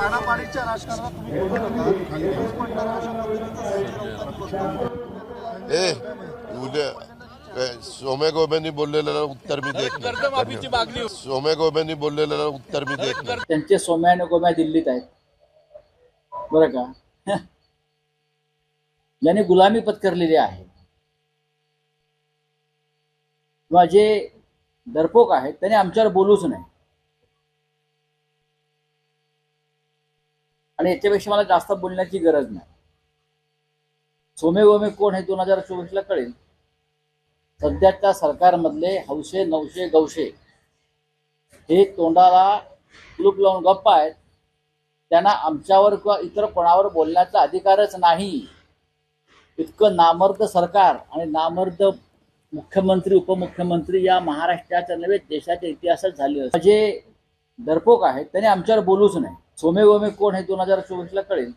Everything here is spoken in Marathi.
पाडापाडीच्या राजकारणात तुम्ही बोलू नका अशा पद्धतीचं उद्या सोम्या गोब्यांनी बोललेलं उत्तर मी देत सोम्या गोब्यांनी बोललेलं उत्तर मी देत नाही. त्यांचे सोम्या आणि गोम्या दिल्लीत आहेत. बरं का? ज्यांनी गुलामी पत्करलेली आहे. किंवा जे डरपोक आहेत त्यांनी आमच्यावर बोलूच नाही आणि याच्यापेक्षा मला जास्त बोलण्याची गरज नाही. सोमे गोमे कोण हे दोन हजार चोवीसला कळेल. सध्याच्या सरकारमधले हौशे नवशे गवशे हे तोंडाला कुलूप लावून गप्पा आहेत. त्यांना आमच्यावर किंवा इतर कोणावर बोलण्याचा अधिकारच नाही. इतकं नामर्द सरकार आणि नामर्द मुख्यमंत्री उपमुख्यमंत्री या महाराष्ट्राच्या नव्हे देशाच्या इतिहासात झाले जे डरपोक आहेत त्यांनी आमच्यावर बोलूच नाही सोमे गोमे कोण हे दोन हजार चोवीसला कळेल.